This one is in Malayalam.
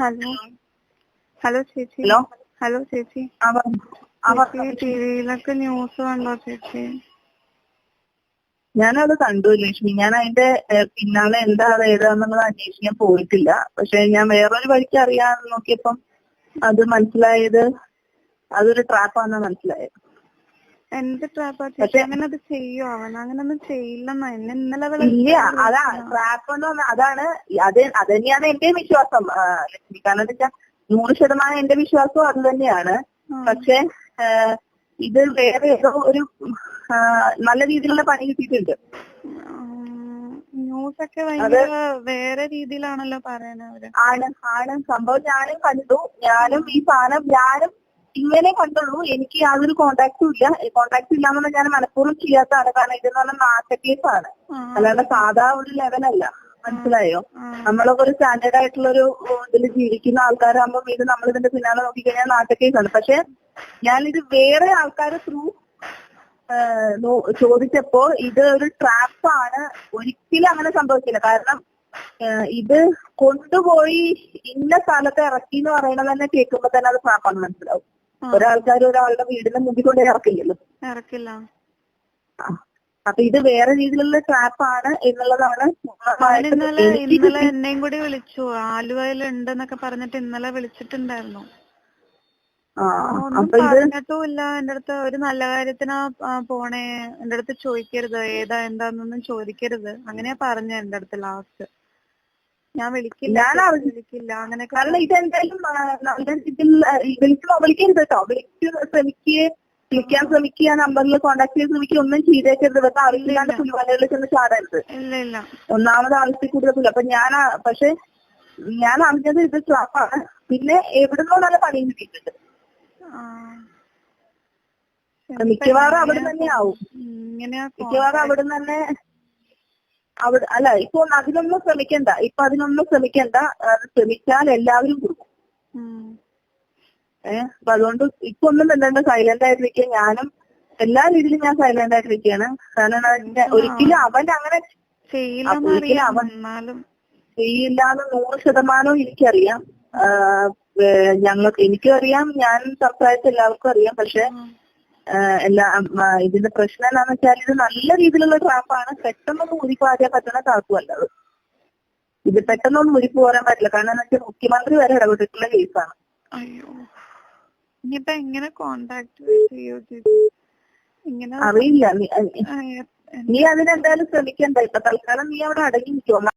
ഹലോ. ഹലോ ചേച്ചി. ഹലോ. ഹലോ ചേച്ചി. ചേച്ചി ടിവിയിലൊക്കെ ന്യൂസ് കണ്ടോ ചേച്ചി? ഞാനത് കണ്ടു ലക്ഷ്മി. ഞാൻ അതിന്റെ പിന്നാലെ എന്താ അത് ഏതാന്നുള്ളത് അന്വേഷിക്കാൻ പോയിട്ടില്ല. പക്ഷെ ഞാൻ വേറൊരു വഴിക്ക് അറിയാൻ നോക്കിയപ്പം അത് മനസ്സിലായത് അതൊരു ട്രാപ്പാണെന്ന് മനസ്സിലായത്. എന്ത് ട്രാപ്പ് അത് ചെയ്യോ അവൻ അങ്ങനൊന്നും ചെയ്യില്ലെന്നാ. എന്നെ ഇന്നലെ ഇല്ല അതാ ട്രാപ്പ് എന്ന് പറഞ്ഞാൽ അതാണ് അത് അത് തന്നെയാണ് എന്റെ വിശ്വാസം. കാരണം എന്താ വെച്ചാൽ നൂറ് ശതമാനം എന്റെ വിശ്വാസവും അത് തന്നെയാണ്. പക്ഷെ ഇത് വേറെ ഏതോ ഒരു നല്ല രീതിയിലുള്ള പണി കിട്ടിയിട്ടുണ്ട്. ന്യൂസ് ഒക്കെ ഭയങ്കര വേറെ രീതിയിലാണല്ലോ പറയണത് ആണ് ആണ്. സംഭവം ഞാനും കണ്ടു. ഞാനും ഈ സാധനം ഞാനും ഇങ്ങനെ കണ്ടുള്ളൂ. എനിക്ക് യാതൊരു കോണ്ടാക്ടും ഇല്ല. കോണ്ടാക്ട് ഇല്ലാന്നുള്ള ഞാൻ മനഃപൂർവം ചെയ്യാത്തതാണ്. കാരണം ഇതെന്ന് പറഞ്ഞാൽ നാട്ട കേസാണ് ആ, അല്ലാണ്ട് സാധാ ഒരു ലെവലല്ല മനസ്സിലായോ? നമ്മളൊക്കെ ഒരു സ്റ്റാൻഡേർഡ് ആയിട്ടുള്ള ഒരു ഇതിൽ ജീവിക്കുന്ന ആൾക്കാരാകുമ്പോൾ ഇത് നമ്മൾ ഇതിന്റെ പിന്നാലെ നോക്കിക്കഴിഞ്ഞാൽ നാട്ട ആണ്. പക്ഷെ ഞാനിത് വേറെ ആൾക്കാരെ ത്രൂ ചോദിച്ചപ്പോ ഇത് ഒരു ട്രാപ്പാണ് ഒരിക്കലും അങ്ങനെ സംഭവിക്കില്ല. കാരണം ഇത് കൊണ്ടുപോയി ഇന്ന സ്ഥലത്ത് ഇറക്കി എന്ന് പറയണത് തന്നെ കേൾക്കുമ്പോ തന്നെ അത് ട്രാപ്പാണ് മനസ്സിലാവും. ഒരാൾക്കാർ ഒരാളുടെ വീടിന്റെ മുമ്പിൽ കൊണ്ട് ഇറക്കില്ലല്ലോ. ഇറക്കില്ല. അപ്പൊ ഇത് വേറെ രീതിയിലുള്ള ആണ് എന്നുള്ളതാണ് ഇന്നലെ ഇന്നലെ എന്നെയും കൂടി വിളിച്ചു. ആലുവയിൽ ഉണ്ടെന്നൊക്കെ പറഞ്ഞിട്ട് ഇന്നലെ വിളിച്ചിട്ടുണ്ടായിരുന്നു. ഒന്നും പറഞ്ഞിട്ടുമില്ല. എന്റെ അടുത്ത് ഒരു നല്ല കാര്യത്തിനാ പോണേ. എന്റെ അടുത്ത് ചോദിക്കരുത്. ഏതാ എന്താന്നൊന്നും ചോദിക്കരുത്. അങ്ങനെയാ പറഞ്ഞ എന്റെ അടുത്ത് ലാസ്റ്റ് ഞാൻ വിളിക്കില്ല. ഞാൻ വിളിക്കില്ല. അങ്ങനെ കാരണം ഇതെന്തായാലും വിളിച്ച് വിളിക്കരുത് കേട്ടോ വിളിച്ച് ശ്രമിക്കുക വിളിക്കാൻ ശ്രമിക്കുക നമ്പറിൽ കോൺടാക്ട് ചെയ്ത് ശ്രമിക്കുക ഒന്നും ചെയ്തേക്കരുത്. വെറുതെ അറിയില്ലാണ്ട് പുലിവാലകളിൽ ചെന്ന് ചാടരുത്. ഒന്നാമത് ആവശ്യത്തിൽ കൂടുതൽ അപ്പൊ ഞാൻ പക്ഷെ ഞാൻ അറിഞ്ഞത് ഇത് ട്രാപ്പാണ് പിന്നെ എവിടുന്നോ നല്ല പണിയും കിട്ടിയിട്ടുണ്ട്. മിക്കവാറും അവിടെ തന്നെ ആവും മിക്കവാറും അവിടെ തന്നെ അവിടെ അല്ല ഇപ്പൊ അതിനൊന്നും ശ്രമിക്കണ്ട. ഇപ്പൊ അതിനൊന്നും ശ്രമിക്കണ്ട. ശ്രമിച്ചാൽ എല്ലാവരും കൊടുക്കും. ഏഹ് അപ്പൊ അതുകൊണ്ട് ഇപ്പൊ ഒന്നും വേണ്ട സൈലന്റ് ആയിട്ടിരിക്കുക. ഞാനും എല്ലാ രീതിയിലും ഞാൻ സൈലന്റ് ആയിട്ടിരിക്കുകയാണ്. കാരണം ഒരിക്കലും അവൻ അങ്ങനെ ഒരിക്കലും അവൻ- ചെയ്യില്ലാന്ന് നൂറ് ശതമാനവും എനിക്കറിയാം. ഞങ്ങൾക്ക് എനിക്കും അറിയാം ഞാൻ സംസാരിച്ച എല്ലാവർക്കും അറിയാം. പക്ഷെ എല്ലാ ഇതിന്റെ പ്രശ്നം എന്താണെന്ന് വെച്ചാൽ ഇത് നല്ല രീതിയിലുള്ള ട്രാപ്പാണ് പെട്ടെന്നൊന്നും ഊരിപ്പോരാൻ പറ്റുന്ന ട്രാപ്പും അത്. ഇത് പെട്ടെന്നൊന്നും ഊരി പോരാൻ പറ്റില്ല. കാരണം എന്താ വെച്ചാൽ മുഖ്യമന്ത്രി വരെ ഇടപെട്ടിട്ടുള്ള കേസാണ് ഇനിയിപ്പൊ എങ്ങനെ കോണ്ടാക്ട് ചെയ്യോ ചേച്ചി? ഇങ്ങനെ അറിയില്ല. നീ അതിനെന്തായാലും ശ്രമിക്കണ്ട. ഇപ്പൊ തൽക്കാലം നീ അവിടെ അടങ്ങി നിൽക്കുമോ